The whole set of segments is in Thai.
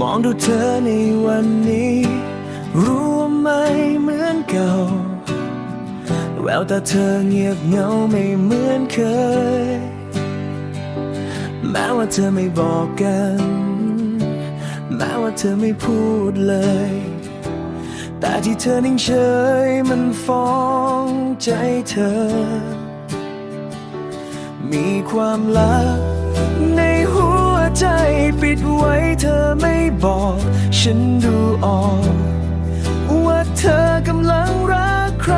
มองดูเธอในวันนี้ รู้ว่าไม่เหมือนเก่า แววตาเธอเงียบเงาไม่เหมือนเคย แม้ว่าเธอไม่บอกกัน แม้ว่าเธอไม่พูดเลย แต่ที่เธอนิ่งเฉยมันฟ้องใจเธอ มีความลับในหัว ใจปิดไว้เธอไม่บอก ฉันดูออก ว่าเธอกำลังรักใคร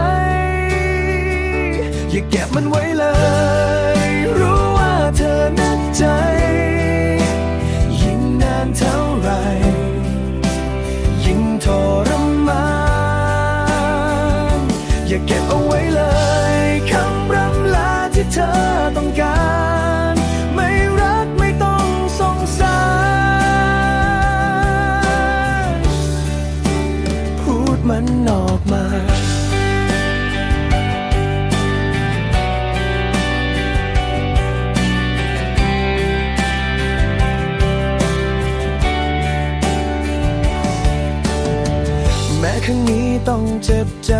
อย่าเก็บมันไว้เลย รู้ว่าเธอนักใจ ยิ่งนานเท่าไหรยิ่งทรมานอย่าเก็บเอา ต้องเจ็บใจ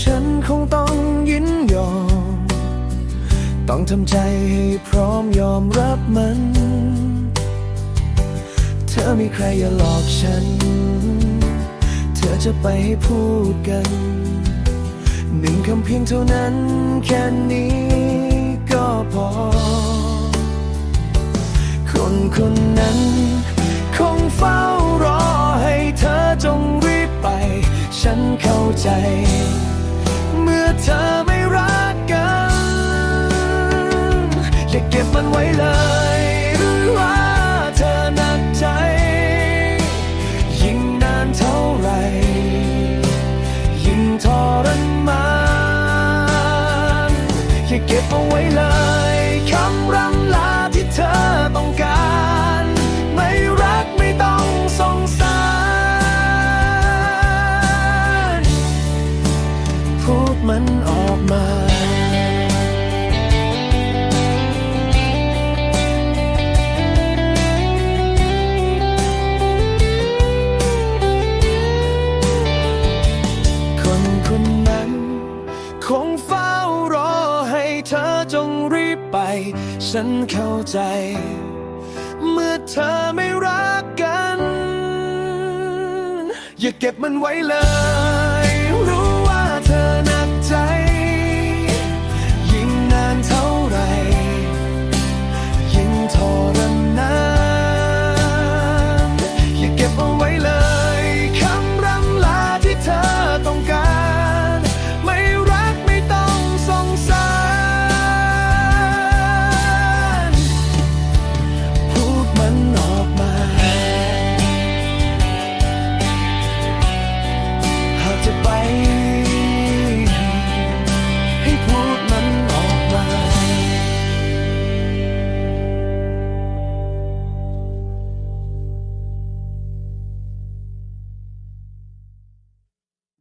ฉันคงต้องยินยอม ต้องทำใจให้พร้อมยอมรับมัน เธอมีใครอย่าหลอกฉัน เธอจะไปให้พูดกัน หนึ่งคำเพียงเท่านั้น แค่นี้ก็พอ คนคนนั้น คงเฝ้ารอให้เธอจงรีบไป ฉันเข้าใจ เมื่อเธอไม่รักกันอย่าเก็บมันไว้เลย ไป ฉันเข้าใจ เมื่อเธอไม่รักกัน อย่าเก็บมันไว้เลย